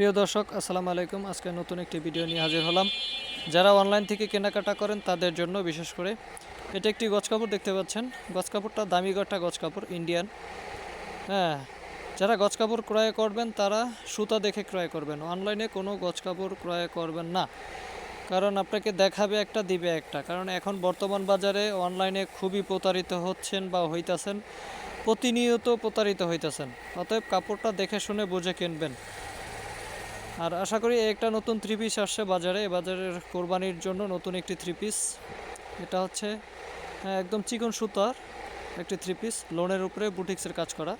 প্রিয় দর্শক, আসসালামু আলাইকুম। আজকে নতুন একটি ভিডিও নিয়ে হাজির হলাম। যারা অনলাইন থেকে কেনাকাটা করেন, তাদের জন্য বিশেষ করে এটা একটি গজ কাপড় দেখতে পাচ্ছেন। গজ কাপড়টা দামি গটা গজ কাপড়, ইন্ডিয়ান। হ্যাঁ যারা গজ কাপড় ক্রয় করবেন, তারা সুতা দেখে ক্রয় করবেন। অনলাইনে কোনো গজ কাপড় ক্রয় করবেন না। কারণ আপনাকে দেখাবে একটা, দিবে একটা। কারণ এখন বর্তমান বাজারে অনলাইনে খুবই প্রতারিত হচ্ছেন বা হইতাছেন, প্রতিনিয়ত প্রতারিত হইতাছেন। অতএব কাপড়টা দেখে শুনে বুঝে কিনবেন। আর আশা করি একটা নতুন থ্রি পিস আসছে বাজারে। বাজারের কোরবানির জন্য নতুন একটি থ্রি পিস এটা হচ্ছে হ্যাঁ, একদম চিকন সুতার একটি থ্রি পিস লোনের উপরে বুটিক্সের কাজ করা।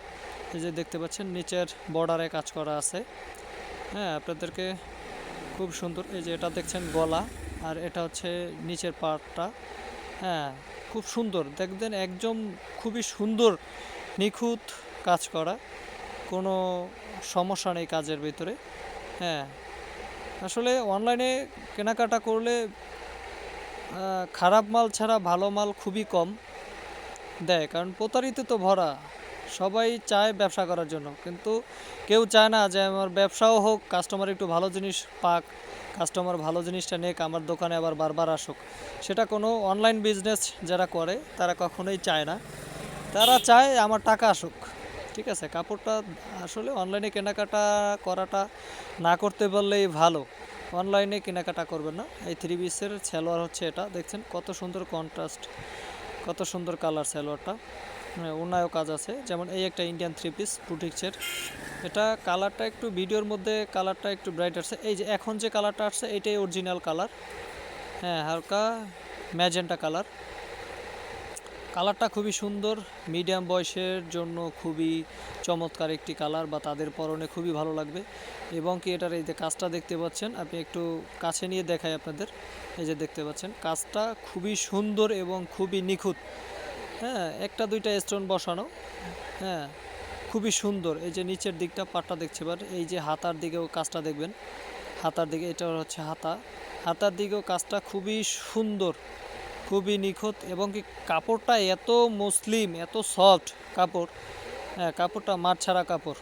এই যে দেখতে পাচ্ছেন নিচের বর্ডারে কাজ করা আছে। হ্যাঁ আপনাদেরকে খুব সুন্দর এই যে এটা দেখছেন গলা আর এটা হচ্ছে নিচের পার্টটা হ্যাঁ খুব সুন্দর। দেখবেন একদম খুবই সুন্দর নিখুঁত কাজ করা। কোনো সমস্যা নেই কাজের ভিতরে। হ্যাঁ। আসলে অনলাইনে কেনাকাটা করলে খারাপ মাল ছাড়া ভালো মাল খুবই কম। দেয় কারণ প্রতারিত তো ভরা। সবাই চায় ব্যবসা করার জন্য। কিন্তু কেউ চায় না যে আমার ব্যবসাও হোক কাস্টমার একটু ভালো জিনিস পাক কাস্টমার ভালো জিনিসটা নেক, আমার দোকানে আবার বারবার আসুক। সেটা কোনো অনলাইন বিজনেস যারা করে, তারা কখনোই চায় না। তারা চায় আমার টাকা আসুক। ঠিক আছে, কাপড়টা আসলে অনলাইনে কেনাকাটা করাটা না করতে পারলেই ভালো। অনলাইনে কেনাকাটা করবেন না। এই থ্রি পিসের সালোয়ার হচ্ছে এটা, দেখছেন কত সুন্দর কন্ট্রাস্ট কত সুন্দর কালার সালোয়ারটা। ওনায়ও কাজ আছে, যেমন এই একটা ইন্ডিয়ান থ্রি পিস বুটিক্সের এটা কালারটা একটু ভিডিওর মধ্যে কালারটা একটু ব্রাইট আসছে এই যে এখন যে কালারটা আসছে, এটাই অরিজিনাল কালার হ্যাঁ হালকা ম্যাজেন্টা কালার কালারটা খুবই সুন্দর। মিডিয়াম বয়সের জন্য খুবই চমৎকার একটি কালার বা তাদের পরনে খুবই ভালো লাগবে। এবং কি এটার এই যে কাজটা দেখতে পাচ্ছেন, আপনি একটু কাছে নিয়ে দেখাই আপনাদের। এই যে দেখতে পাচ্ছেন, কাজটা খুবই সুন্দর এবং খুবই নিখুঁত। হ্যাঁ একটা দুইটা স্টোন বসানো। হ্যাঁ খুবই সুন্দর। এই যে নিচের দিকটা পাটটা দেখতে পার এই যে হাতার দিকেও কাজটা দেখবেন। হাতার দিকে এটা হচ্ছে হাতা। হাতার দিকেও কাজটা খুবই সুন্দর। খুবই নিখুঁত এবং কি কাপড়টা এত মুসলিম, এত সফট কাপড় হ্যাঁ কাপড়টা মাঠ ছাড়া কাপড়।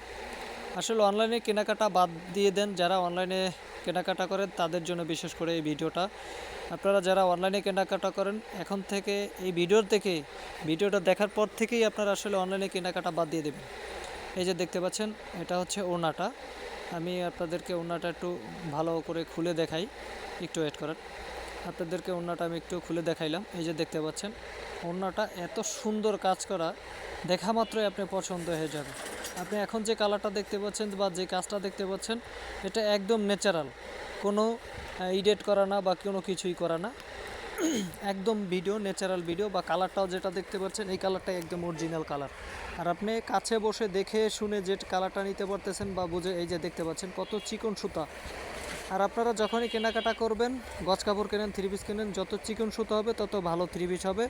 আসলে অনলাইনে কেনাকাটা বাদ দিয়ে দেন যারা অনলাইনে কেনাকাটা করেন তাদের জন্য বিশেষ করে এই ভিডিওটা। আপনারা যারা অনলাইনে কেনাকাটা করেন, এখন থেকে এই ভিডিওর থেকে, ভিডিওটা দেখার পর থেকেই আপনারা আসলে অনলাইনে কেনাকাটা বাদ দিয়ে দেবেন। এই যে দেখতে পাচ্ছেন, এটা হচ্ছে ওনাটা আমি আপনাদেরকে ওনাটা একটু ভালো করে খুলে দেখাই। একটু ওয়েট করেন। আপনাদেরকে ওড়নাটা আমি একটু খুলে দেখাইলাম। এই যে দেখতে পাচ্ছেন, ওড়নাটা এত সুন্দর কাজ করা, দেখা মাত্রই আপনি পছন্দ হয়ে যাবে। আপনি এখন যে কালারটা দেখতে পাচ্ছেন বা যে কাজটা দেখতে পাচ্ছেন, এটা একদম ন্যাচারাল। কোনো ইডিট করা না বা কোনো কিছুই করা না। একদম ভিডিও, ন্যাচারাল ভিডিও বা কালারটাও যেটা দেখতে পাচ্ছেন, এই কালারটা একদম অরিজিনাল কালার। আর আপনি কাছে বসে দেখে শুনে যে কালারটা নিতে পারতেছেন বা বুঝে, এই যে দেখতে পাচ্ছেন, কত চিকন সুতা। আর আপনারা যখনই কেনাকাটা করবেন গজ কাপড় কেনেন থ্রি পিস কেনেন, যত চিকন সুতো হবে, তত ভালো থ্রি পিস হবে।